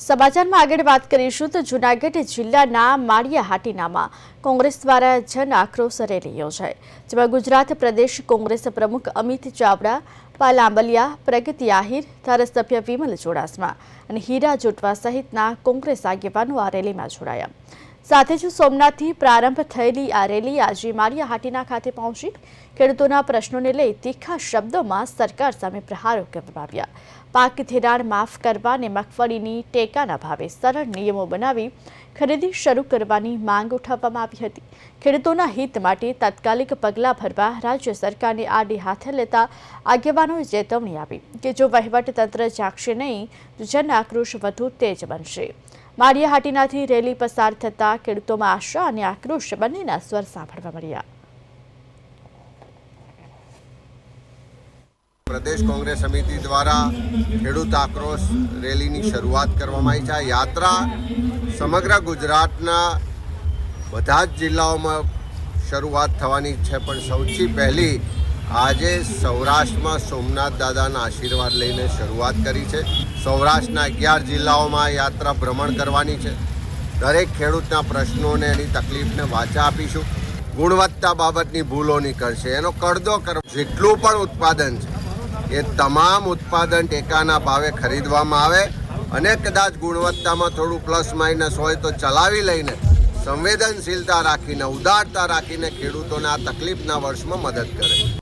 સમાચારમાં આગળ વાત કરીશું તો જૂનાગઢ જિલ્લાના માળિયા હાટીનામાં કોંગ્રેસ દ્વારા જન આક્રોશ રેલી યોજાઈ, જેમાં ગુજરાત પ્રદેશ કોંગ્રેસ પ્રમુખ અમિત ચાવડા, પાલ આંબલિયા, પ્રગતિ આહિર, ધારાસભ્ય વિમલ ચોડાસમા અને હીરા જોટવા સહિતના કોંગ્રેસ આગેવાનો આ રેલીમાં જોડાયા. સાથે જ સોમનાથથી પ્રારંભ થયેલી આ રેલી આજે માળિયાહાટીના ખાતે પહોંચી ખેડૂતોના પ્રશ્નોને લઈ તીખા શબ્દોમાં સરકાર સામે પ્રહારો કરવામાં પાક ધિરાણ માફ કરવા અને મગફળીની ટેકાના ભાવે સરળ નિયમો બનાવી ખરીદી શરૂ કરવાની માંગ ઉઠાવવામાં આવી હતી. ખેડૂતોના હિત માટે તાત્કાલિક પગલાં ભરવા રાજ્ય સરકારને આડી હાથે લેતા આગેવાનોએ ચેતવણી આપી કે જો વહીવટતંત્ર જાગશે નહીં, તો જન આક્રોશ વધુ તેજ બનશે. માળિયા હાટીનાથી રેલી પસાર થતા ખેડૂતોમાં આશા અને આક્રોશ બંનેના સ્વર સાંભળવા મળ્યા. પ્રદેશ કોંગ્રેસ સમિતિ દ્વારા ખેડૂત આક્રોશ રેલીની શરૂઆત કરવામાં આવી છે. આ યાત્રા સમગ્ર ગુજરાતના બધા જ જિલ્લાઓમાં શરૂઆત થવાની છે. પણ સૌથી પહેલી આજે સૌરાષ્ટ્રમાં સોમનાથ દાદાના આશીર્વાદ લઈને શરૂઆત કરી છે. સૌરાષ્ટ્રના અગિયાર જિલ્લાઓમાં યાત્રા ભ્રમણ કરવાની છે. દરેક ખેડૂતના પ્રશ્નોને એની તકલીફને વાચા આપીશું. ગુણવત્તા બાબતની ભૂલો નીકળશે. એનો કડદો કરો જેટલું પણ ઉત્પાદન છે, એ તમામ ઉત્પાદન ટેકાના ભાવે ખરીદવામાં આવે અને કદાચ ગુણવત્તામાં થોડું પ્લસ માઇનસ હોય તો ચલાવી લઈને સંવેદનશીલતા રાખીને, ઉદારતા રાખીને ખેડૂતોને આ તકલીફના વર્ષમાં મદદ કરે.